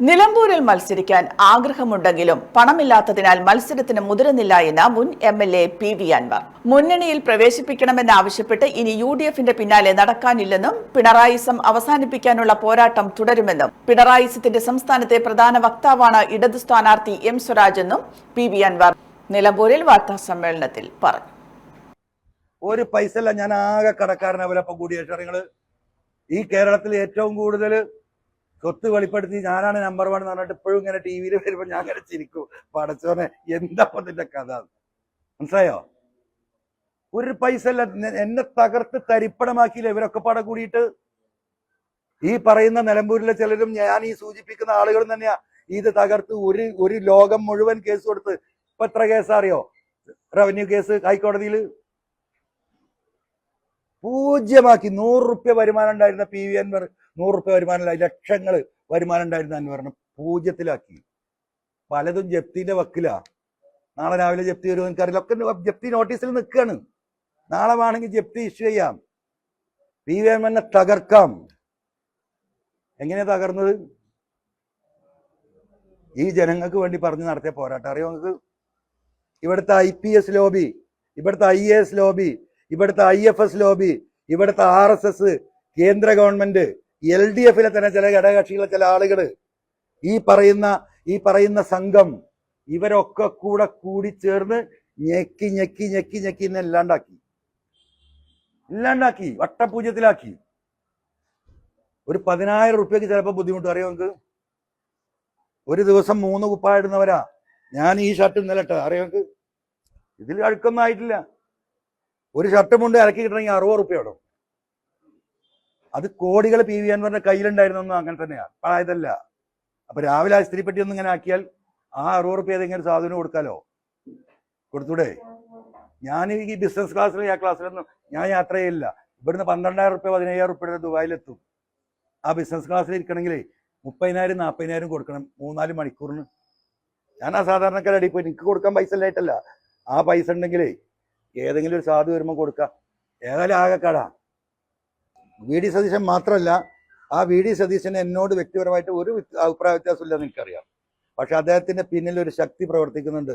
നിലമ്പൂരിൽ മത്സരിക്കാൻ ആഗ്രഹമുണ്ടെങ്കിലും പണമില്ലാത്തതിനാൽ മത്സരത്തിന് മുതിരുന്നില്ല എന്ന് മുൻ M L A P V Anvar. മുന്നണിയിൽ പ്രവേശിപ്പിക്കണമെന്നാവശ്യപ്പെട്ട് ഇനി യു ഡി എഫിന്റെ പിന്നാലെ നടക്കാനില്ലെന്നും പിണറായിസം അവസാനിപ്പിക്കാനുള്ള പോരാട്ടം തുടരുമെന്നും പിണറായിസത്തിന്റെ സംസ്ഥാനത്തെ പ്രധാന വക്താവാണ് ഇടതു സ്ഥാനാർത്ഥി എം സ്വരാജ് എന്നും പി വി അൻവർ നിലമ്പൂരിൽ വാർത്താ സമ്മേളനത്തിൽ പറഞ്ഞു. ഒരു പൈസ ഞാൻ ആകെ കടക്കാരനെ കൂടിയ ഈ കേരളത്തിൽ ഏറ്റവും കൂടുതൽ സ്വത്ത് വെളിപ്പെടുത്തി ഞാനാണ് നമ്പർ വൺ എന്ന് പറഞ്ഞിട്ട് ഇപ്പോഴും ഇങ്ങനെ ടി വിയിൽ വരുമ്പോൾ ഞാൻ ഇങ്ങനെ ചിരിക്കും. പടച്ചോനെ എന്താ നിന്റെ കഥ? മനസ്സിലായോ? ഒരു പൈസ അല്ല എന്നെ തകർത്ത് തരിപ്പണമാക്കിയില്ല ഇവരൊക്കെ പാടെ കൂടിയിട്ട്? ഈ പറയുന്ന നിലമ്പൂരിലെ ചിലരും ഞാൻ ഈ സൂചിപ്പിക്കുന്ന ആളുകളും തന്നെയാ. ഇത് തകർത്ത് ഒരു ഒരു ലോകം മുഴുവൻ കേസ് കൊടുത്ത്. ഇപ്പൊ എത്ര കേസാറിയോ റവന്യൂ കേസ് ഹൈക്കോടതിയിൽ പൂജ്യമാക്കി നൂറ് റുപ്യ വരുമാനം ഉണ്ടായിരുന്ന പി വി അൻവർ നൂറ് റുപ്യ വരുമാനം ലക്ഷങ്ങൾ വരുമാനം ഉണ്ടായിരുന്ന അൻവറിനെ പൂജ്യത്തിലാക്കി. പലതും ജപ്തിന്റെ വക്കിലാ. നാളെ രാവിലെ ജപ്തി വരുമോ എനിക്കറിയില്ല. ഒക്കെ ജപ്തി നോട്ടീസിൽ നിൽക്കുകയാണ്. നാളെ വേണമെങ്കിൽ ജപ്തി ഇഷ്യൂ ചെയ്യാം. പി വി അൻവറിനെ തകർക്കാം. എങ്ങനെയാ തകർന്നത്? ഈ ജനങ്ങൾക്ക് വേണ്ടി പറഞ്ഞു നടത്തിയ പോരാട്ടം. അറിയോ നിങ്ങൾക്ക്? ഇവിടുത്തെ ഐ പി എസ് ലോബി ഇവിടുത്തെ ഐ എ എസ് ലോബി ഇവിടുത്തെ ഐ എഫ് എസ് ലോബി ഇവിടുത്തെ ആർ എസ് എസ് കേന്ദ്ര ഗവൺമെന്റ് എൽ ഡി എഫിലെ തന്നെ ചില ഘടകകക്ഷികളെ ചില ആളുകൾ ഈ പറയുന്ന ഈ പറയുന്ന സംഘം ഇവരൊക്കെ കൂടെ കൂടി ചേർന്ന് ഞെക്കി ഞെക്കി ഞെക്കി ഞെക്കി എന്ന് ഇല്ലാണ്ടാക്കി. ഇല്ലാണ്ടാക്കി വട്ടപൂജ്യത്തിലാക്കി ഒരു പതിനായിരം റുപ്യക്ക് ചിലപ്പോൾ ബുദ്ധിമുട്ട്. അറിയോ നിങ്ങൾക്ക്? ഒരു ദിവസം മൂന്ന് കുപ്പായിടുന്നവരാ ഞാൻ ഈ ഷർട്ട് ഇന്നലെ ഇട്ടതാ. അറിയോ നിങ്ങൾക്ക്? ഇതിൽ അഴുക്കൊന്നും ആയിട്ടില്ല. ഒരു ഷർട്ട് മുണ്ട് ഇറക്കി കിട്ടണമെങ്കിൽ അറുപത് റുപ്യ വേണം അത് കോടികൾ പി വി അൻവറിന്റെ കയ്യിലുണ്ടായിരുന്നൊന്നും അങ്ങനെ തന്നെയാണ് പഴയതല്ല അപ്പൊ രാവിലെ ആ സ്ത്രീപ്പെട്ടി ഒന്നും ഇങ്ങനെ ആക്കിയാൽ ആ അറുപത് റുപ്യ ഏതെങ്കിലും സാധനം കൊടുക്കാലോ? കൊടുത്തൂടെ? ഞാൻ ഈ ബിസിനസ് ക്ലാസ്സിലും ആ ക്ലാസ്സിലൊന്നും ഞാൻ യാത്ര ചെയ്യില്ല ഇവിടുന്ന് പന്ത്രണ്ടായിരം റുപ്യ പതിനയ്യായിരം റുപ്യ ദുബായിലെത്തും. ആ ബിസിനസ് ക്ലാസ്സിൽ ഇരിക്കണമെങ്കിലേ മുപ്പതിനായിരം നാൽപ്പതിനായിരം കൊടുക്കണം. മൂന്നാൽ മണിക്കൂറിന്. ഞാൻ ആ സാധാരണക്കാരടി പോയി. എനിക്ക് കൊടുക്കാൻ പൈസ ഇല്ലായിട്ടല്ല. ആ പൈസ ഉണ്ടെങ്കിലേ ഏതെങ്കിലും ഒരു സാധു വരുമ്പോൾ കൊടുക്കുക ഏതായാലും ആകെക്കാടാ. വി ഡി സതീശൻ മാത്രമല്ല ആ വി ഡി സതീശന് എന്നോട് വ്യക്തിപരമായിട്ട് ഒരു അഭിപ്രായ വ്യത്യാസമില്ലെന്ന് എനിക്കറിയാം. പക്ഷെ അദ്ദേഹത്തിന്റെ പിന്നിൽ ഒരു ശക്തി പ്രവർത്തിക്കുന്നുണ്ട്.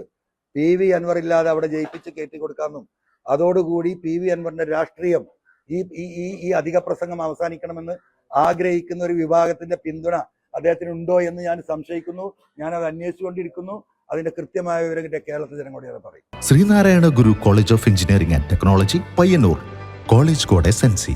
പി വി അൻവർ ഇല്ലാതെ അവിടെ ജയിപ്പിച്ച് കയറ്റി കൊടുക്കാമെന്നും അതോടുകൂടി പി വി അൻവറിന്റെ രാഷ്ട്രീയം ഈ ഈ ഈ അധിക പ്രസംഗം അവസാനിക്കണമെന്ന് ആഗ്രഹിക്കുന്ന ഒരു വിഭാഗത്തിന്റെ പിന്തുണ അദ്ദേഹത്തിന് ഉണ്ടോ എന്ന് ഞാൻ സംശയിക്കുന്നു. ഞാൻ അത് അന്വേഷിച്ചുകൊണ്ടിരിക്കുന്നു. അതിന്റെ കൃത്യമായ വിവരം ജനങ്ങളോട് കൂടി പറയും. Sreenarayana Guru college of engineering and technology Payyanur. College കോടെ S N C.